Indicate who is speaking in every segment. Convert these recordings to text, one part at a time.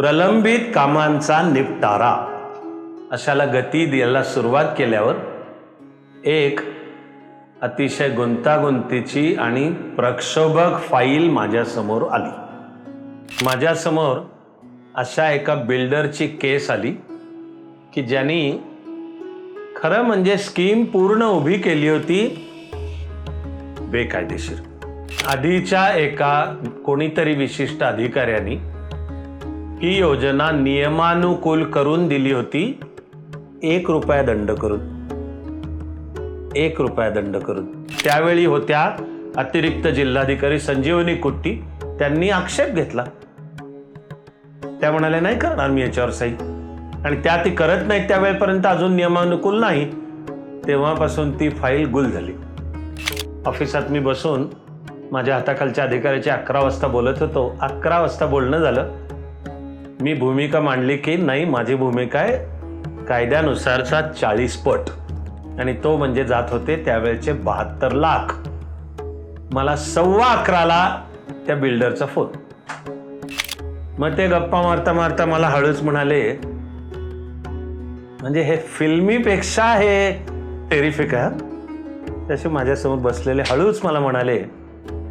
Speaker 1: प्रलंबित कामांचा निपटारा. अशाला गती द्यायला सुरुवात केल्यावर एक अतिशय गुंतागुंतीची आणि प्रक्षोभक फाईल माझ्यासमोर आली. माझ्यासमोर अशा एका बिल्डरची केस आली की ज्यांनी खरं म्हणजे स्कीम पूर्ण उभी केली होती बेकायदेशीर. आधीच्या एका कोणीतरी विशिष्ट अधिकाऱ्यांनी ही योजना नियमानुकूल करून दिली होती. एक रुपया दंड करून. एक रुपया दंड करून. त्यावेळी होत्या अतिरिक्त जिल्हाधिकारी संजीवनी कुट्टी. त्यांनी आक्षेप घेतला. त्या म्हणाल्या नाही करणार मी याच्यावर सही. आणि त्या ती करत नाहीत त्यावेळेपर्यंत अजून नियमानुकूल नाही. तेव्हापासून ती फाईल गुल झाली. ऑफिसात मी बसून माझ्या हाताखालच्या अधिकाऱ्याची अकरा वाजता बोलत होतो. अकरा वाजता बोलणं झालं. मी भूमिका मांडली की नाही माझी भूमिका आहे कायद्यानुसारचा चाळीस पट. आणि तो म्हणजे जात होते त्यावेळेचे बहात्तर लाख. मला सव्वा अकराला त्या बिल्डरचा फोन. मग ते गप्पा मारता मारता मला हळूच म्हणाले म्हणजे हे फिल्मीपेक्षा हे टेरिफिक आहे तसे माझ्यासमोर बसलेले हळूच मला म्हणाले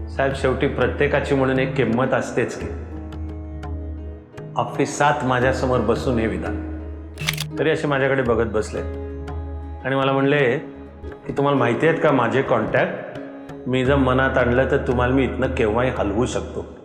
Speaker 1: साहेब शेवटी प्रत्येकाची म्हणून एक किंमत असतेच की. ऑफिसात माझ्यासमोर बसून हे विधान. तरी असे माझ्याकडे बघत बसले. आणि मला म्हणले की तुम्हाला माहिती आहेत का माझे कॉन्टॅक्ट मी जर मनात आणलं तर तुम्हाला मी इथनं केव्हाही हलवू शकतो.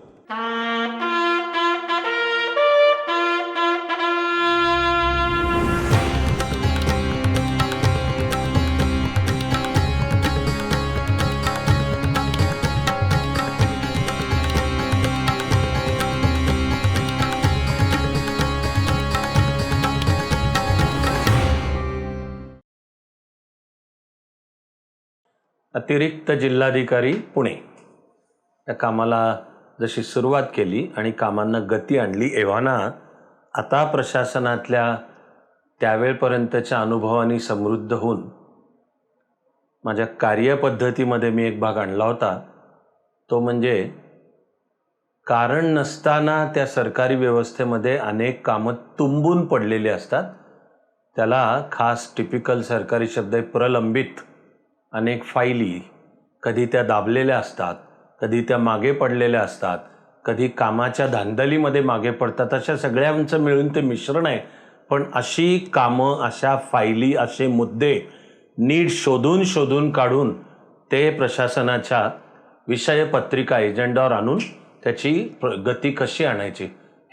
Speaker 1: अतिरिक्त जिल्हाधिकारी पुणे. या कामाला जशी सुरुवात केली आणि कामांना गती आणली एव्हाना आता प्रशासनातल्या त्यावेळपर्यंतच्या अनुभवाने समृद्ध होऊन माझ्या कार्यपद्धतीमध्ये मी एक भाग आणला होता. तो म्हणजे कारण नसताना त्या सरकारी व्यवस्थेमध्ये अनेक कामं तुंबून पडलेली असतात. त्याला खास टिपिकल सरकारी शब्द आहे प्रलंबित. अनेक फाईली कधी त्या दाबलेल्या असतात कधी त्या मागे पडलेल्या असतात कधी कामाच्या धांदलीमध्ये मागे पडतात अशा सगळ्यांचं मिळून ते मिश्रण आहे. पण अशी कामं अशा फाईली असे मुद्दे नीट शोधून शोधून काढून ते प्रशासनाच्या विषयपत्रिका एजेंडावर आणून त्याची प्र- गती कशी आणायची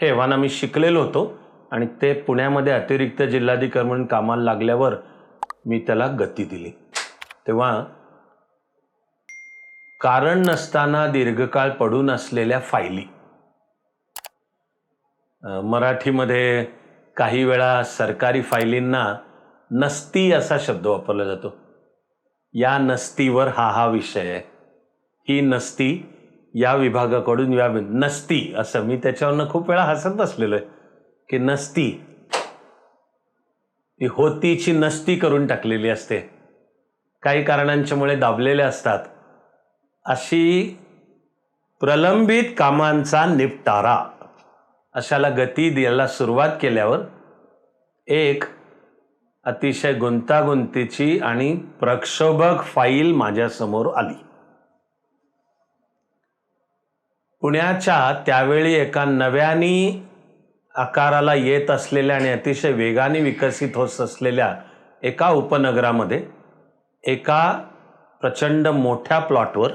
Speaker 1: हे एव्हाना मी शिकलेलो होतो आणि ते पुण्यामध्ये अतिरिक्त जिल्हाधिकारी म्हणून कामाला लागल्यावर मी त्याला गती दिली. तेव्हा कारण नसताना दीर्घकाळ पडून असलेल्या फायली. मराठीमध्ये काही वेळा सरकारी फायलींना नसती असा शब्द वापरला जातो. या नसतीवर हा हा विषय आहे. ही नसती या विभागाकडून या नसती असं मी त्याच्यावरनं खूप वेळा हसत बसलेलो आहे की नसती. ती होतीची नसती करून टाकलेली असते. काही कारणांच्यामुळे दाबलेले असतात. अशी प्रलंबित कामांचा निपटारा अशाला गती द्यायला सुरुवात केल्यावर एक अतिशय गुंतागुंतीची आणि प्रक्षोभक फाईल माझ्यासमोर आली. पुण्याच्या त्यावेळी एका नव्याने आकाराला येत असलेल्या आणि अतिशय वेगाने विकसित होत असलेल्या एका उपनगरामध्ये एका प्रचंड मोठ्या प्लॉटवर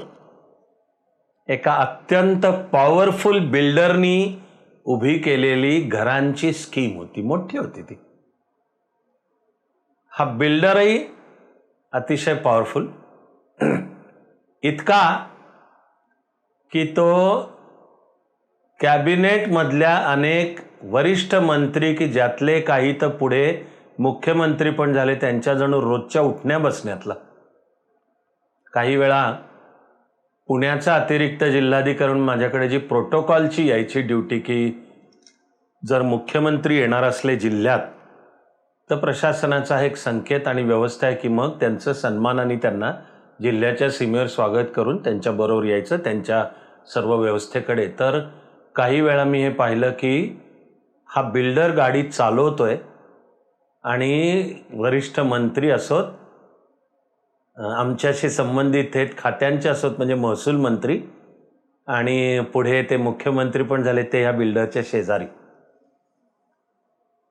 Speaker 1: एका अत्यंत पॉवरफुल बिल्डरनी उभी केलेली घरांची स्कीम होती. मोठी होती ती. हा बिल्डरही अतिशय पॉवरफुल. इतका की तो कॅबिनेटमधल्या अनेक वरिष्ठ मंत्री की ज्यातले काही तर पुढे मुख्यमंत्री पण झाले त्यांच्या जणू रोजच्या उठण्या बसण्यातला. काही वेळा पुण्याचा अतिरिक्त जिल्हाधिकारी माझ्याकडे जी प्रोटोकॉलची यायची ड्युटी की जर मुख्यमंत्री येणार असले जिल्ह्यात तर प्रशासनाचा एक संकेत आणि व्यवस्था आहे की मग त्यांचं सन्मानाने त्यांना जिल्ह्याच्या सीमेवर स्वागत करून त्यांच्याबरोबर यायचं त्यांच्या सर्व व्यवस्थेकडे. तर काही वेळा मी हे पाहिलं की हा बिल्डर गाडी चालवतोय आणि वरिष्ठ मंत्री असोत आमच्याशी संबंधित थेट खात्यांचे असोत म्हणजे महसूल मंत्री आणि पुढे ते मुख्यमंत्री पण झाले ते ह्या बिल्डरच्या शेजारी.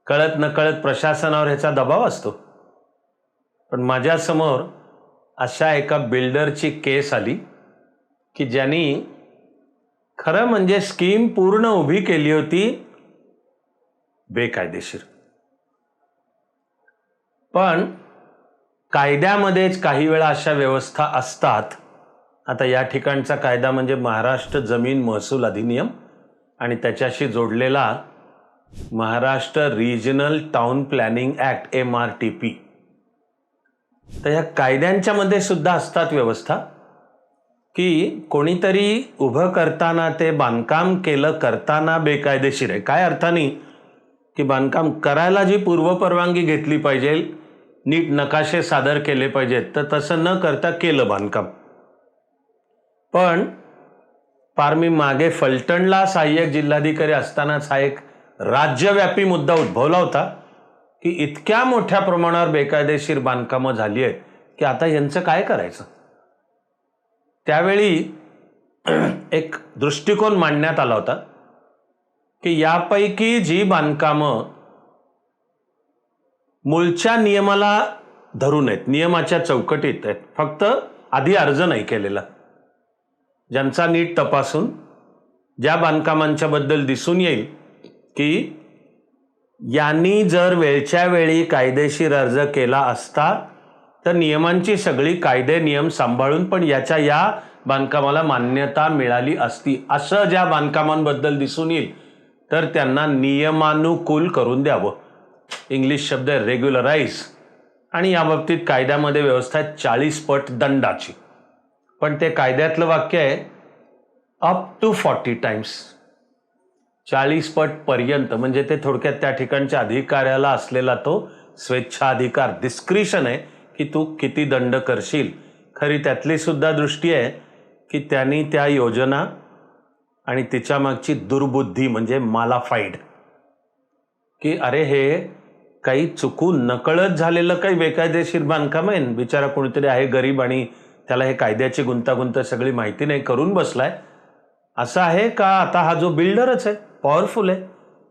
Speaker 1: कळत नकळत प्रशासनावर ह्याचा दबाव असतो. पण माझ्यासमोर अशा एका बिल्डरची केस आली की ज्यांनी खरं म्हणजे स्कीम पूर्ण उभी केली होती बेकायदेशीर. पण कायद्यामध्येच काही वेळा अशा व्यवस्था असतात. आता या ठिकाणचा कायदा म्हणजे महाराष्ट्र जमीन महसूल अधिनियम आणि त्याच्याशी जोडलेला Maharashtra regional town planning act M R T P तर ह्या कायद्यांच्यामध्ये सुद्धा असतात व्यवस्था की कोणीतरी उभं करताना ते बांधकाम केलं करताना बेकायदेशीर आहे. काय अर्थाने? की बांधकाम करायला जी पूर्वपरवानगी घेतली पाहिजे नीट नकाशे सादर केले पाहिजेत. तर तसं न करता केलं बांधकाम. पण फार मी मागे फलटणला सहाय्यक जिल्हाधिकारी असतानाच हा एक राज्यव्यापी मुद्दा उद्भवला होता की इतक्या मोठ्या प्रमाणावर बेकायदेशीर बांधकामं झाली आहेत की आता यांचं काय करायचं? त्यावेळी एक दृष्टिकोन मांडण्यात आला होता की यापैकी जी बांधकामं मूळच्या नियमाला धरून आहेत नियमाच्या चौकटीत आहेत. फक्त आधी अर्ज नाही केलेला. ज्यांचा नीट तपासून ज्या बांधकामांच्याबद्दल दिसून येईल की यांनी जर वेळच्या वेळी कायदेशीर अर्ज केला असता तर नियमांची सगळी कायदे नियम सांभाळून पण याच्या या बांधकामाला मान्यता मिळाली असती. असं ज्या बांधकामांबद्दल दिसून येईल तर त्यांना नियमानुकूल करून द्यावं. इंग्लिश शब्द आहे रेग्युलराईज आणि याबाबतीत कायद्यामध्ये व्यवस्था आहे चाळीस पट दंडाची. पण ते कायद्यातलं वाक्य आहे अप टू फॉर्टी टाइम्स चाळीस पट पर्यंत म्हणजे ते थोडक्यात त्या ठिकाणच्या अधिकाऱ्याला असलेला तो स्वेच्छाधिकार डिस्क्रिशन आहे की तू किती दंड करशील. खरी त्यातली सुद्धा दृष्टी आहे की त्यांनी त्या योजना आणि तिच्या मागची दुर्बुद्धी म्हणजे मालाफाईड. की अरे हे काही चुकून नकळत झालेलं काही बेकायदेशीर बांधकाम आहे. बिचारा कोणीतरी आहे गरीब आणि त्याला हे कायद्याची गुंतागुंत सगळी माहिती नाही करून बसलाय. असं आहे का आता हा जो बिल्डरच आहे? पॉवरफुल आहे.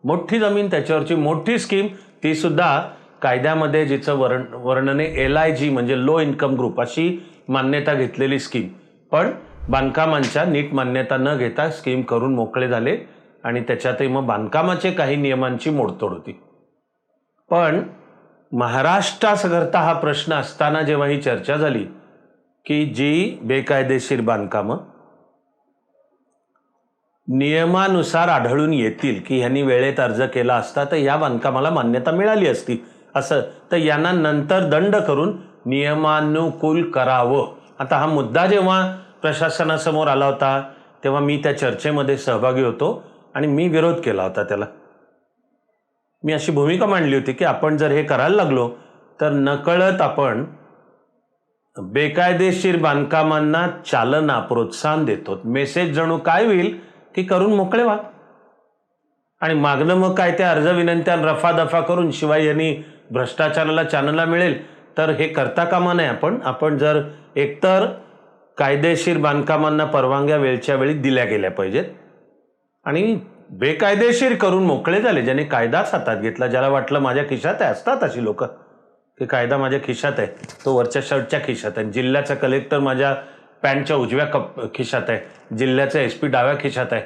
Speaker 1: मोठी जमीन त्याच्यावरची मोठी स्कीम ती सुद्धा कायद्यामध्ये जिचं वर्ण वर्णने एल आय जी म्हणजे लो इन्कम ग्रुप अशी मान्यता घेतलेली स्कीम. पण बांधकामांच्या नीट मान्यता न घेता स्कीम करून मोकळे झाले आणि त्याच्यातही मग बांधकामाचे काही नियमांची मोडतोड होती. पण महाराष्ट्राकरता हा प्रश्न असताना जेव्हा ही चर्चा झाली की जी बेकायदेशीर बांधकामं नियमानुसार आढळून येतील की ह्यांनी वेळेत अर्ज केला असता तर या बांधकामाला मान्यता मिळाली असती. असं तर यांना नंतर दंड करून नियमानुकूल करावं. आता हा मुद्दा जेव्हा प्रशासनासमोर आला होता तेव्हा मी त्या चर्चेमध्ये सहभागी होतो आणि मी विरोध केला होता त्याला. मी अशी भूमिका मांडली होती की आपण जर हे करायला लागलो तर नकळत आपण बेकायदेशीर बांधकामांना चालना प्रोत्साहन देतो मेसेज जणू काय होईल की करून मोकळे व्हा. आणि मागणं मग काय त्या अर्ज विनंत्या रफा दफा करून शिवाय यांनी भ्रष्टाचाराला चालना मिळेल तर हे करता कामा नये आपण. आपण जर एकतर कायदेशीर बांधकामांना परवानग्या वेळच्या वेळी दिल्या गेल्या पाहिजेत आणि बेकायदेशीर करून मोकळे झाले ज्याने कायदाच हातात घेतला ज्याला वाटलं माझ्या खिशात आहे असतात अशी लोक. की कायदा माझ्या खिशात आहे तो वरच्या शर्टच्या खिशात आहे जिल्ह्याचा कलेक्टर माझ्या पॅन्टच्या उजव्या कप खिशात आहे जिल्ह्याचा एस पी डाव्या खिशात आहे.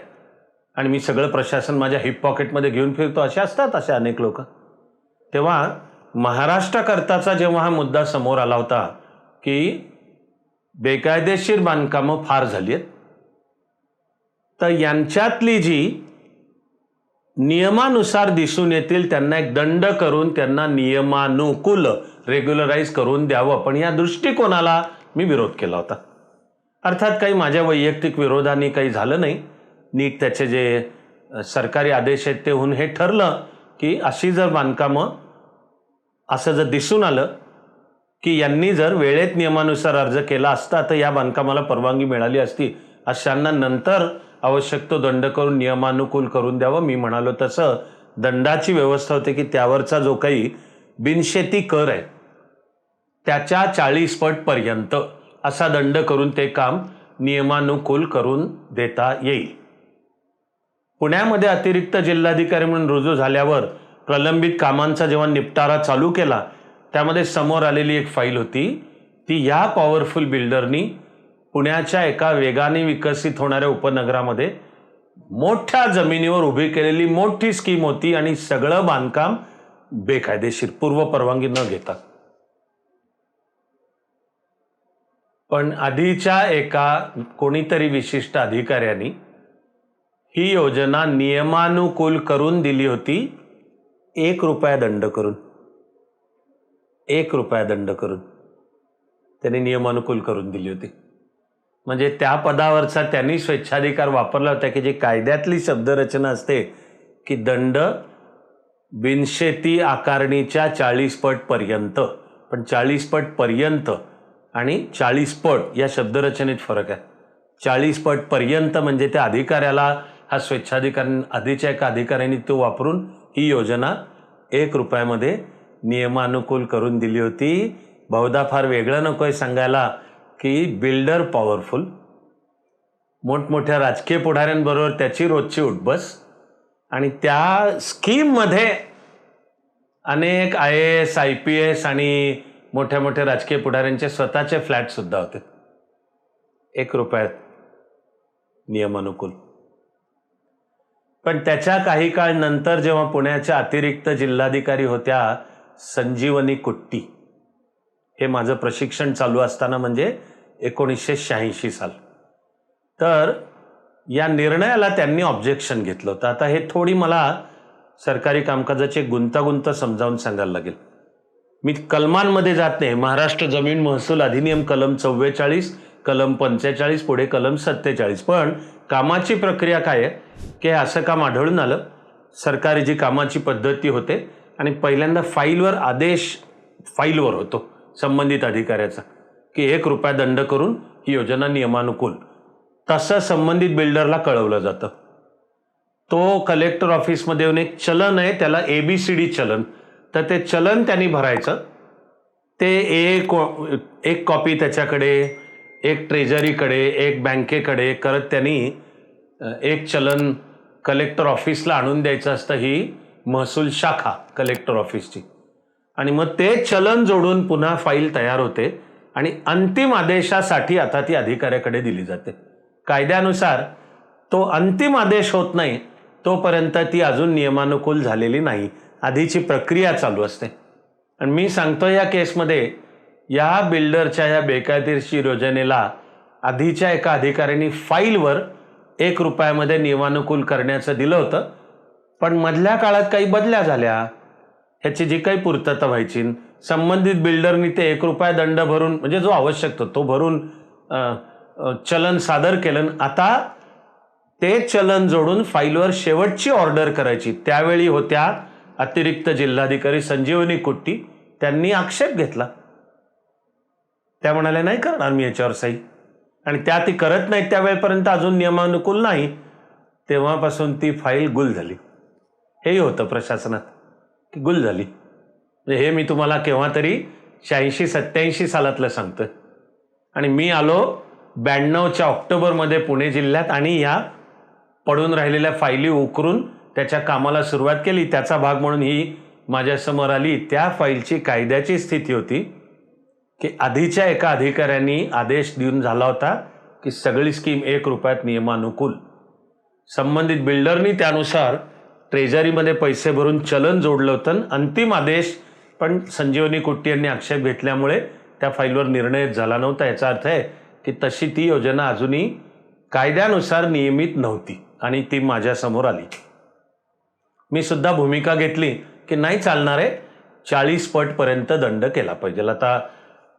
Speaker 1: आणि मी सगळं प्रशासन माझ्या हिप पॉकेटमध्ये घेऊन फिरतो असे असतात असे अनेक लोक. तेव्हा महाराष्ट्राकरताचा जेव्हा हा मुद्दा समोर आला होता की बेकायदेशीर बांधकामं फार झाली आहेत तर यांच्यातली जी नियमानुसार दिसून येतील त्यांना एक दंड करून त्यांना नियमानुकूल रेग्युलराईज करून द्यावं. पण या दृष्टिकोनाला मी विरोध केला होता. अर्थात काही माझ्या वैयक्तिक विरोधाने काही झालं नाही. नीट त्याचे जे सरकारी आदेश आहेत ते होऊन हे ठरलं की अशी जर बांधकामं असं जर दिसून आलं की यांनी जर वेळेत नियमानुसार अर्ज केला असता तर या बांधकामाला परवानगी मिळाली असती. अशांना नंतर आवश्यक तो दंड करून नियमानुकूल करून द्यावं. मी म्हणालो तसं. दंडाची व्यवस्था होते की त्यावरचा जो काही बिनशेती कर आहे त्याच्या चाळीस पटपर्यंत असा दंड करून ते काम नियमानुकूल करून देता येईल. पुण्यामध्ये अतिरिक्त जिल्हाधिकारी म्हणून रुजू झाल्यावर प्रलंबित कामांचा जेव्हा निपटारा चालू केला त्यामध्ये समोर आलेली एक फाईल होती. ती या पॉवरफुल बिल्डरनी पुण्याच्या एका वेगाने विकसित होणाऱ्या उपनगरामध्ये मोठ्या जमिनीवर उभी केलेली मोठी स्कीम होती आणि सगळं बांधकाम बेकायदेशीर पूर्व परवानगी न घेता. पण आधीच्या एका कोणीतरी विशिष्ट अधिकाऱ्यांनी ही योजना नियमानुकूल करून दिली होती. एक रुपया दंड करून. एक रुपया दंड करून. त्यांनी नियमानुकूल करून दिली होती. म्हणजे त्या पदावरचा त्यांनी स्वेच्छाधिकार वापरला होता की जी कायद्यातली शब्दरचना असते की दंड बिनशेती आकारणीच्या चाळीस पर्यंत. पण चाळीस पर्यंत आणि चाळीस पट या शब्दरचनेत फरक आहे. चाळीस पर्यंत म्हणजे त्या अधिकाऱ्याला हा स्वेच्छाधिकार आधीच्या एका अधिकाऱ्यांनी तो वापरून ही योजना एक रुपयामध्ये नियमानुकूल करून दिली होती. बहुधा फार वेगळं नको आहे सांगायला. की बिल्डर पॉवरफुल मोठमोठ्या राजकीय पुढाऱ्यांबरोबर त्याची रोजची उठबस आणि त्या स्कीममध्ये अनेक I A S I P S आणि मोठ्या मोठ्या राजकीय पुढाऱ्यांचे स्वतःचे फ्लॅटसुद्धा होते. एक रुपयात नियमानुकूल. पण त्याच्या काही काळ नंतर जेव्हा पुण्याच्या अतिरिक्त जिल्हाधिकारी होत्या संजीवनी कुट्टी हे माझं प्रशिक्षण चालू असताना म्हणजे एकोणीसशे शहाऐंशी साल. तर या निर्णयाला त्यांनी ऑब्जेक्शन घेतलं होतं. आता हे थोडी मला सरकारी कामकाजाची गुंतागुंत समजावून सांगायला लागेल. मी कलमांमध्ये जात नाही. महाराष्ट्र जमीन महसूल अधिनियम कलम चव्वेचाळीस कलम पंचेचाळीस पुढे कलम सत्तेचाळीस. पण कामाची प्रक्रिया काय आहे? की असं काम आढळून आलं. सरकारी जी कामाची पद्धती होते आणि पहिल्यांदा फाईलवर आदेश फाईलवर होतो संबंधित अधिकाऱ्याचा. की एक रुपया दंड करून ही योजना नियमानुकूल तसं संबंधित बिल्डरला कळवलं जातं. तो कलेक्टर ऑफिसमध्ये येऊन एक चलन आहे त्याला ए बी सी डी चलन. तर ते चलन त्यांनी भरायचं. ते एक एक कॉपी त्याच्याकडे एक ट्रेजरीकडे एक बँकेकडे करत त्यांनी एक चलन कलेक्टर ऑफिसला आणून द्यायचं असतं ही महसूल शाखा कलेक्टर ऑफिसची आणि मग ते चलन जोडून पुन्हा फाईल तयार होते. आणि अंतिम आदेशासाठी आता ती अधिकाऱ्याकडे दिली जाते. कायद्यानुसार तो अंतिम आदेश होत नाही तोपर्यंत ती अजून नियमानुकूल झालेली नाही. आधीची प्रक्रिया चालू असते. आणि मी सांगतो या केसमध्ये या बिल्डरच्या या बेकायदेशीर योजनेला आधीच्या एका अधिकाऱ्यांनी फाईलवर एक रुपयामध्ये नियमानुकूल करण्याचं दिलं होतं. पण मधल्या काळात काही बदल्या झाल्या. ह्याची जी काही पूर्तता व्हायची संबंधित बिल्डरनी ते एक रुपया दंड भरून म्हणजे जो आवश्यक तो तो भरून चलन सादर केलं आता ते चलन जोडून फाईलवर शेवटची ऑर्डर करायची. त्यावेळी होत्या अतिरिक्त जिल्हाधिकारी संजीवनी कुट्टी. त्यांनी आक्षेप घेतला. त्या म्हणाल्या नाही करणार मी याच्यावर सही. आणि त्या ती करत नाहीत त्यावेळेपर्यंत अजून नियमानुकूल नाही. तेव्हापासून ती फाईल गुल झाली. हेही होतं प्रशासनात की गुल झाली. हे मी तुम्हाला केव्हा तरी शहाऐंशी सत्याऐंशी सालातलं सांगतं आणि मी आलो ब्याण्णवच्या ऑक्टोबरमध्ये पुणे जिल्ह्यात आणि या पडून राहिलेल्या फायली उकरून त्याच्या कामाला सुरुवात केली. त्याचा भाग म्हणून ही माझ्यासमोर आली. त्या फाईलची कायद्याची स्थिती होती की आधीच्या एका अधिकाऱ्यांनी आदेश देऊन झाला होता की सगळी स्कीम एक रुपयात नियमानुकूल. संबंधित बिल्डरनी त्यानुसार ट्रेजरीमध्ये पैसे भरून चलन जोडलं होतं आणि अंतिम आदेश पण संजीवनी कुट्टी यांनी आक्षेप घेतल्यामुळे त्या फाईलवर निर्णय झाला नव्हता. याचा अर्थ आहे की तशी ती योजना अजूनही कायद्यानुसार नियमित नव्हती आणि ती माझ्यासमोर आली. मी सुद्धा भूमिका घेतली की नाही चालणार आहे चाळीस पटपर्यंत दंड केला पाहिजे. आता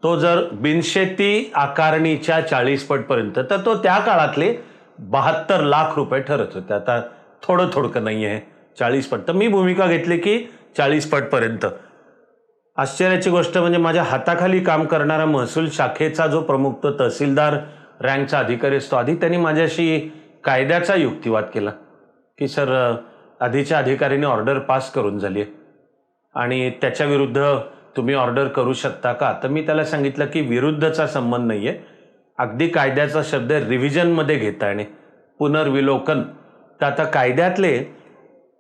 Speaker 1: तो जर बिनशेती आकारणीच्या चाळीस पटपर्यंत तर तो त्या काळातले बहात्तर लाख रुपये ठरत होते. आता थोडं थोडकं नाही आहे चाळीस पट. तर मी भूमिका घेतली की चाळीस पटपर्यंत आश्चर्याची गोष्ट म्हणजे माझ्या हाताखाली काम करणारा महसूल शाखेचा जो प्रमुख तो तहसीलदार रँकचा अधिकारी असतो. आधी त्यांनी माझ्याशी कायद्याचा युक्तिवाद केला की सर आधीच्या अधिकाऱ्याने ऑर्डर पास करून झाली आहे आणि त्याच्या विरुद्ध तुम्ही ऑर्डर करू शकता का? तर मी त्याला सांगितलं की विरुद्धचा संबंध नाही आहे अगदी कायद्याचा शब्द रिव्हिजनमध्ये घेता येणे पुनर्विलोकन. तर आता कायद्यातले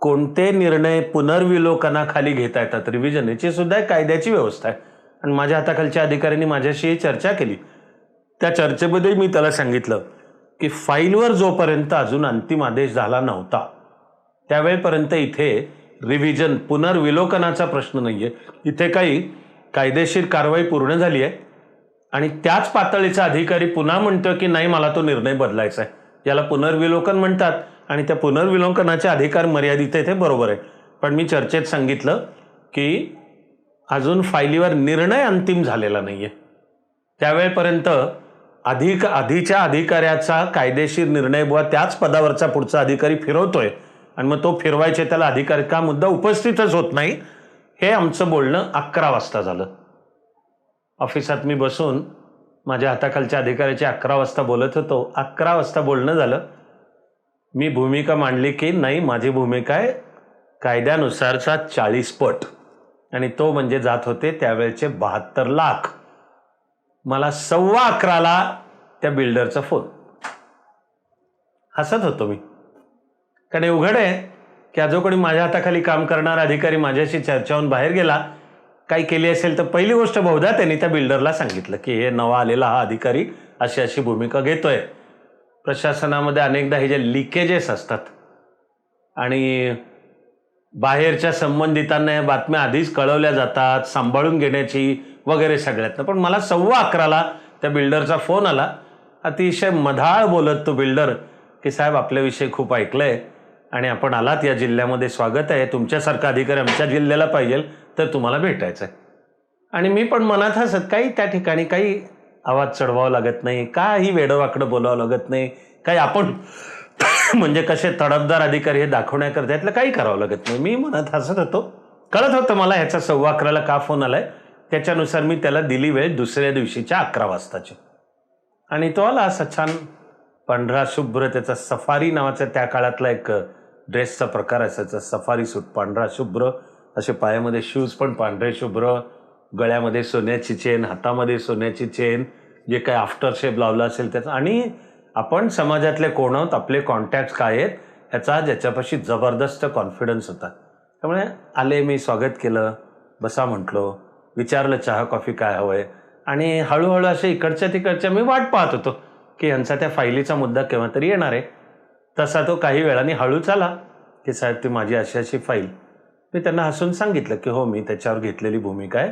Speaker 1: कोणते निर्णय पुनर्विलोकनाखाली घेता येतात? रिव्हिजन याची सुद्धा एक कायद्याची व्यवस्था आहे. आणि माझ्या हाताखालच्या अधिकाऱ्यांनी माझ्याशी चर्चा केली. त्या चर्चेमध्ये मी त्याला सांगितलं की फाईलवर जोपर्यंत अजून अंतिम आदेश झाला नव्हता त्यावेळेपर्यंत इथे रिव्हिजन पुनर्विलोकनाचा प्रश्न नाही आहे इथे काही कायदेशीर कारवाई पूर्ण झाली आहे. आणि त्याच पातळीचा अधिकारी पुन्हा म्हणतो की नाही मला तो निर्णय बदलायचा आहे. याला पुनर्विलोकन म्हणतात. आणि त्या पुनर्विलोकनाचे अधिकार मर्यादित आहे ते बरोबर आहे. पण मी चर्चेत सांगितलं की अजून फायलीवर निर्णय अंतिम झालेला नाही आहे त्यावेळेपर्यंत अधिक आधीच्या अधिकाऱ्याचा कायदेशीर निर्णय बुवा त्याच पदावरचा पुढचा अधिकारी फिरवतोय. आणि मग तो फिरवायचे त्याला अधिकारी का मुद्दा उपस्थितच होत नाही हे आमचं बोलणं अकरा वाजता झालं. ऑफिसात मी बसून माझ्या हाताखालच्या अधिकाऱ्याचे अकरा वाजता बोलत होतो. अकरा वाजता बोलणं झालं. मी भूमिका मांडली की नाही माझी भूमिका आहे कायद्यानुसारचा चाळीस पट. आणि तो म्हणजे जात होते त्यावेळेचे बहात्तर लाख. मला सव्वा अकराला त्या बिल्डरचा फोन. हसत होतो मी. कारण उघड आहे की जो कोणी माझ्या हाताखाली काम करणारा अधिकारी माझ्याशी चर्चाहून बाहेर गेला काही केली असेल तर पहिली गोष्ट बहुधा त्यांनी त्या बिल्डरला सांगितलं की हे नवा आलेला हा अधिकारी अशी अशी भूमिका घेतोय. प्रशासनामध्ये अनेकदा हे जे लिकेजेस असतात आणि बाहेरच्या संबंधितांना या बातम्या आधीच कळवल्या जातात सांभाळून घेण्याची वगैरे सगळ्यातनं. पण मला सव्वा अकराला त्या बिल्डरचा फोन आला. अतिशय मधाळ बोलत तो बिल्डर की साहेब आपल्याविषयी खूप ऐकलं आहे आणि आपण आलात या जिल्ह्यामध्ये स्वागत आहे. तुमच्यासारखा अधिकारी आमच्या जिल्ह्याला पाहिजे तर तुम्हाला भेटायचं आहे आणि मी पण मनात हसत काही त्या ठिकाणी काही आवाज चढवावा लागत नाही काही वेडवाकडं बोलावं लागत नाही काही आपण म्हणजे कसे तडफदार अधिकारी हे दाखवण्याकरता यातलं काही करावं लागत नाही. मी म्हणत हसत होतो. कळत होतं मला ह्याचा सव्वा अकराला का फोन आलाय? त्याच्यानुसार मी त्याला दिली वेळ दुसऱ्या दिवशीच्या अकरा वाजताची. आणि तो आला असा छान पांढरा शुभ्र त्याचा सफारी नावाचा त्या काळातला एक ड्रेसचा प्रकार असायचा. सफारी सूट पांढरा शुभ्र. असे पायामध्ये शूज पण पांढरे शुभ्र. गळ्यामध्ये सोन्याची चेन हातामध्ये सोन्याची चेन जे काय आफ्टर शेप लावलं असेल त्याचं. आणि आपण समाजातले कोण आहोत आपले कॉन्टॅक्ट काय आहेत ह्याचा ज्याच्यापाशी जबरदस्त कॉन्फिडन्स होता. त्यामुळे आले मी स्वागत केलं बसा म्हटलो विचारलं चहा कॉफी काय हवं आहे आणि हळूहळू असे इकडच्या तिकडच्या मी वाट पाहत होतो की ह्यांचा त्या फायलीचा मुद्दा केव्हा तरी येणार आहे. तसा तो काही वेळाने हळूच आला की साहेब ती माझी अशी अशी फाईल. मी त्यांना हसून सांगितलं की हो मी त्याच्यावर घेतलेली भूमिका आहे.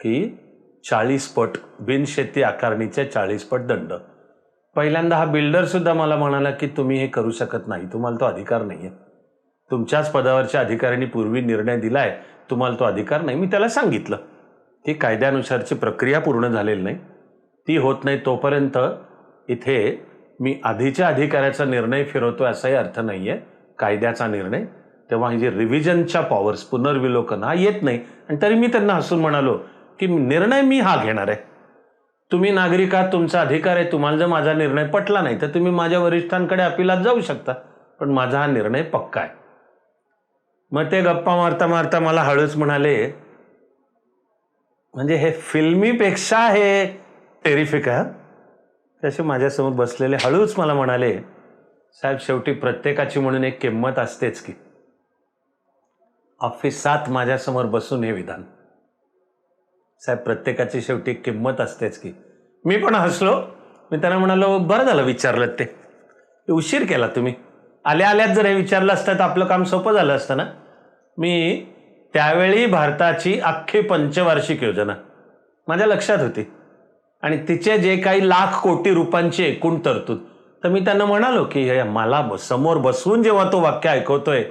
Speaker 1: की चाळीस पट बिनशेती आकारणीचे चाळीस पट दंड. पहिल्यांदा हा बिल्डरसुद्धा मला म्हणाला की तुम्ही हे करू शकत नाही तुम्हाला तो अधिकार नाही आहे तुमच्याच पदावरच्या अधिकाऱ्यांनी पूर्वी निर्णय दिला आहे तुम्हाला तो अधिकार नाही. मी त्याला सांगितलं. की कायद्यानुसारची प्रक्रिया पूर्ण झालेली नाही. ती होत नाही तोपर्यंत इथे मी आधीच्या अधिकाऱ्याचा निर्णय फिरवतो असाही अर्थ नाही आहे कायद्याचा निर्णय. तेव्हा ही जी रिव्हिजनच्या पॉवर्स पुनर्विलोकन हा येत नाही. आणि तरी मी त्यांना हसून म्हणालो की निर्णय मी हा घेणार आहे. तुम्ही नागरिकात तुमचा अधिकार आहे तुम्हाला जर माझा निर्णय पटला नाही तर तुम्ही माझ्या वरिष्ठांकडे अपिलात जाऊ शकता. पण माझा हा निर्णय पक्का आहे. मग ते गप्पा मारता मारता मला हळूच म्हणाले म्हणजे हे फिल्मीपेक्षा हे टेरिफिक आहे त्याचे माझ्यासमोर बसलेले हळूच मला म्हणाले साहेब शेवटी प्रत्येकाची म्हणून एक किंमत असतेच की. ऑफिसात माझ्यासमोर बसून हे विधान. साहेब प्रत्येकाची शेवटी किंमत असतेच की. मी पण हसलो. मी त्यांना म्हणालो बरं झालं विचारलं ते. उशीर केला तुम्ही. आल्या आल्यात जर हे विचारलं असतं तर आपलं काम सोपं झालं असतं ना? मी त्यावेळी भारताची अख्खी पंचवार्षिक योजना माझ्या लक्षात होती. आणि तिचे जे काही लाख कोटी रुपयांची एकूण तरतूद. तर मी त्यांना म्हणालो की मला समोर बसवून जेव्हा तो वाक्य ऐकवतोय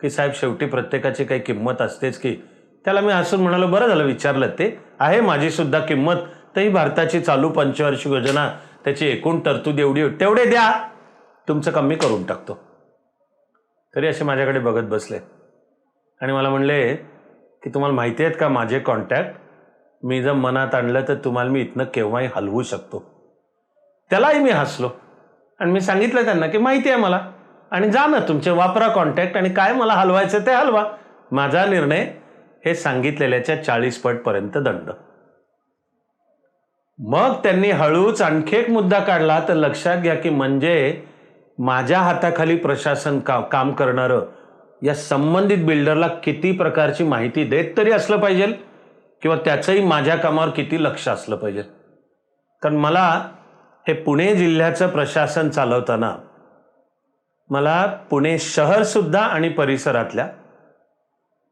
Speaker 1: की साहेब शेवटी प्रत्येकाची काही किंमत असतेच की त्याला मी हसून म्हणालो बरं झालं विचारलं ते. आहे माझीसुद्धा किंमत. तर ही भारताची चालू पंचवार्षिक योजना त्याची एकूण तरतूद एवढी तेवढे द्या. तुमचं कमी करून टाकतो. तरी असे माझ्याकडे बघत बसले. आणि मला म्हणले की तुम्हाला माहिती आहेत का माझे कॉन्टॅक्ट मी जर मनात आणलं तर तुम्हाला मी इथनं केव्हाही हलवू शकतो. त्यालाही मी हसलो. आणि मी सांगितलं त्यांना की माहिती आहे मला. आणि जा ना तुमचे वापरा कॉन्टॅक्ट आणि काय मला हलवायचं ते हलवा. माझा निर्णय हे सांगितलेल्याच्या चाळीस पटपर्यंत दंड. मग त्यांनी हळूच आणखी एक मुद्दा काढला तर लक्षात घ्या की म्हणजे माझ्या हाताखाली प्रशासन का काम करणारं या संबंधित बिल्डरला किती प्रकारची माहिती देत तरी असलं पाहिजे किंवा त्याचंही माझ्या कामावर किती लक्ष असलं पाहिजे कारण मला हे पुणे जिल्ह्याचं प्रशासन चालवताना मला पुणे शहरसुद्धा आणि परिसरातल्या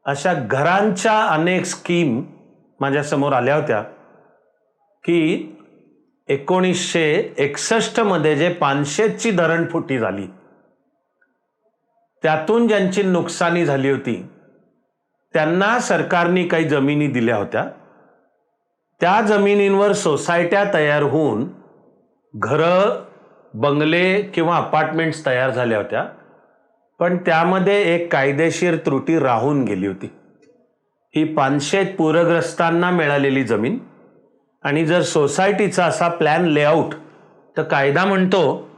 Speaker 1: अशा घरांच्या अनेक स्कीम माझ्यासमोर आल्या होत्या की एकोणीसशे एकसष्टमध्ये जे पानशेतची धरणफुटी झाली त्यातून ज्यांची नुकसानी झाली होती त्यांना सरकारने काही जमिनी दिल्या होत्या. त्या जमिनींवर सोसायट्या तयार होऊन घरं बंगले किंवा अपार्टमेंट्स तयार झाल्या होत्या. पण त्यामध्ये एक कायदेशीर त्रुटी राहून गेली होती. ही पानशेत पूरग्रस्तांना मिळालेली जमीन आणि जर सोसायटीचा असा प्लॅन लेआउट तर कायदा म्हणतो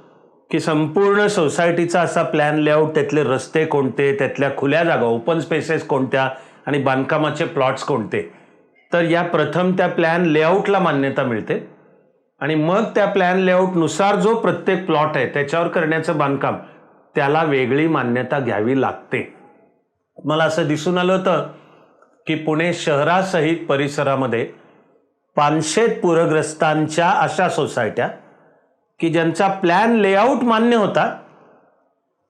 Speaker 1: की संपूर्ण सोसायटीचा असा प्लॅन लेआउट त्यातले रस्ते कोणते त्यातल्या खुल्या जागा ओपन स्पेसेस कोणत्या आणि बांधकामाचे प्लॉट्स कोणते तर या प्रथम त्या प्लॅन लेआउटला मान्यता मिळते. आणि मग त्या प्लॅन लेआउटनुसार जो प्रत्येक प्लॉट आहे त्याच्यावर करण्याचं बांधकाम त्याला वेगळी मान्यता घ्यावी लागते. मला असं दिसून आलं होतं की पुणे शहरासहित परिसरामध्ये पानशेत पूरग्रस्तांच्या अशा सोसायट्या की ज्यांचा प्लॅन लेआउट मान्य होता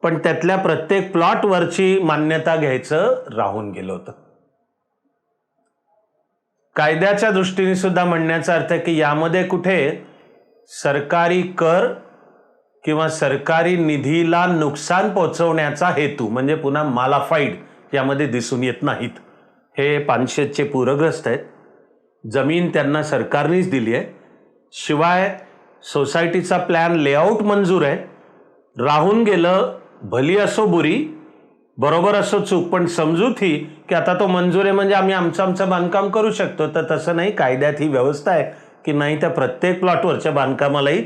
Speaker 1: पण त्यातल्या प्रत्येक प्लॉटवरची मान्यता घ्यायचं राहून गेलं होतं. कायद्याच्या दृष्टीने सुद्धा म्हणण्याचा अर्थ आहे की यामध्ये कुठे सरकारी कर किंवा सरकारी निधीला नुकसान पोचवण्याचा हेतू म्हणजे पुन्हा मालाफाईड यामध्ये दिसून येत नाहीत. हे पानशेतचे पूरग्रस्त आहेत. जमीन त्यांना सरकारनेच दिली आहे. शिवाय सोसायटीचा प्लॅन लेआउट मंजूर आहे. राहून गेलं भली असो बुरी बरोबर असो चूक पण समजूत ही की आता तो मंजूर आहे म्हणजे आम्ही आमचं आमचं बांधकाम करू शकतो. तर तसं नाही कायद्यात ही व्यवस्था आहे की नाही त्या प्रत्येक प्लॉटवरच्या बांधकामालाही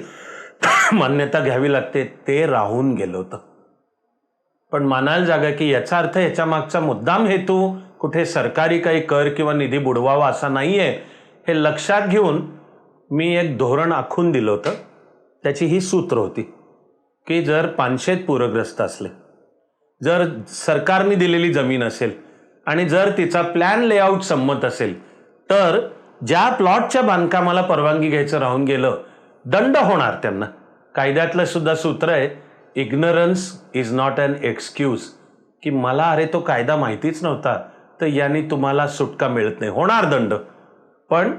Speaker 1: मान्यता घ्यावी लागते ते राहून गेलं होतं. पण मानायला जागा की याचा अर्थ याच्या मागचा मुद्दाम हेतू कुठे सरकारी काही कर किंवा निधी बुडवावा असा नाही आहे हे लक्षात घेऊन मी एक धोरण आखून दिलं होतं. त्याची ही सूत्र होती की जर पानशेत पूरग्रस्त असले जर सरकारने दिलेली जमीन असेल आणि जर तिचा प्लॅन लेआउट संमत असेल तर ज्या प्लॉटच्या बांधकामाला परवानगी घ्यायचं राहून गेलं दंड होणार त्यांना. कायद्यातलं सुद्धा सूत्र आहे ignorance is not an excuse की मला अरे तो कायदा माहितीच नव्हता तर याने तुम्हाला सुटका मिळत नाही. होणार दंड. पण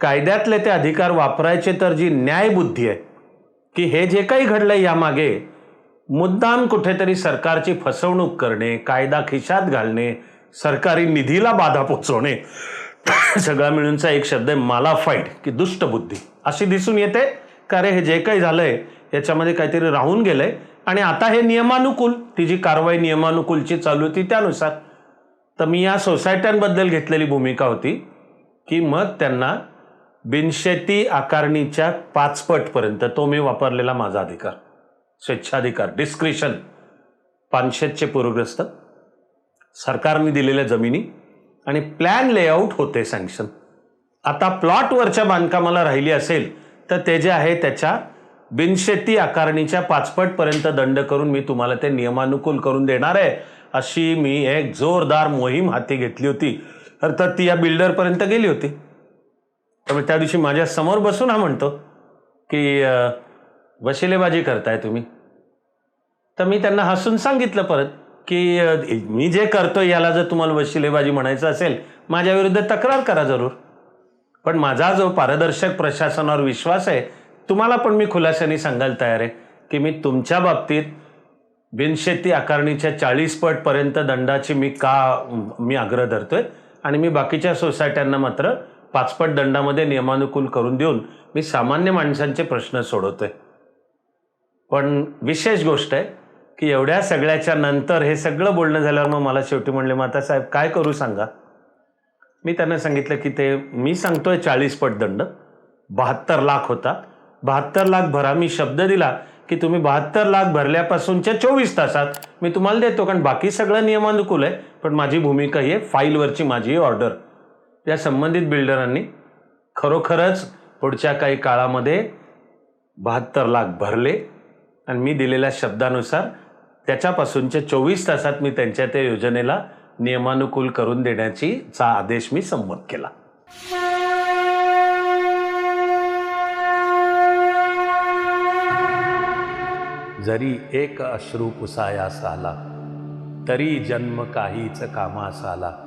Speaker 1: कायद्यातले ते अधिकार वापरायचे तर जी न्यायबुद्धी आहे की हे जे काही घडलं यामागे मुद्दाम कुठेतरी सरकारची फसवणूक करणे कायदा खिशात घालणे सरकारी निधीला बाधा पोचवणे सगळा मिळूनचा एक शब्द आहे मालाफाईड की दुष्टबुद्धी अशी दिसून येते का रे हे जे काही झालंय याच्यामध्ये काहीतरी राहून गेलंय आणि आता हे नियमानुकूल ती जी कारवाई नियमानुकूलची चालू होती त्यानुसार. तर मी या सोसायट्यांबद्दल घेतलेली भूमिका होती की मग त्यांना बिनशेती आकारणीच्या पाचपटपर्यंत तो मी वापरलेला माझा अधिकार. स्वेच्छाधिकार डिस्क्रिशन पानशेतचे पूरग्रस्त. सरकारने दिलेल्या जमिनी आणि प्लॅन लेआउट होते सँक्शन आता प्लॉटवरच्या बांधकामाला राहिली असेल तर ते जे आहे त्याच्या बिनशेती आकारणीच्या पाचपटपर्यंत दंड करून मी तुम्हाला ते नियमानुकूल करून देणार आहे अशी मी एक जोरदार मोहीम हाती घेतली होती. अर्थात ती या बिल्डरपर्यंत गेली होती. त्यामुळे त्या दिवशी माझ्यासमोर बसून हा म्हणतो की वशिलेबाजी करताय तुम्ही. तर मी त्यांना हसून सांगितलं परत. की मी जे करतो याला जर तुम्हाला वशिलेबाजी म्हणायचं असेल माझ्या विरुद्ध तक्रार करा जरूर. पण माझा जो पारदर्शक प्रशासनावर विश्वास आहे तुम्हाला पण मी खुलाशाने सांगायला तयार आहे की मी तुमच्या बाबतीत बिनशेती आकारणीच्या चाळीस पटपर्यंत दंडाची मी का मी आग्रह धरतोय आणि मी बाकीच्या सोसायट्यांना मात्र पाचपट दंडामध्ये नियमानुकूल करून देऊन मी सामान्य माणसांचे प्रश्न सोडवतोय. पण विशेष गोष्ट आहे की एवढ्या सगळ्याच्या नंतर हे सगळं बोलणं झाल्यावर मग मला शेवटी म्हणले माता साहेब काय करू सांगा? मी त्यांना सांगितलं की ते मी सांगतोय चाळीस पट दंड बहात्तर लाख होता. बहात्तर लाख भरा. मी शब्द दिला की तुम्ही बहात्तर लाख भरल्यापासूनच्या चोवीस तासात मी तुम्हाला देतो कारण बाकी सगळं नियमानुकूल आहे पण माझी भूमिका ही आहे फाईलवरची माझी ऑर्डर. या संबंधित बिल्डरांनी खरोखरच पुढच्या काही काळामध्ये बहात्तर लाख भरले आणि मी दिलेल्या शब्दानुसार त्याच्यापासूनच्या चोवीस तासात मी त्यांच्या त्या योजनेला नियमानुकूल करून देण्याची चा आदेश मी संमत केला. जरी एक अश्रू पुसायास आला तरी जन्म काहीच कामास आला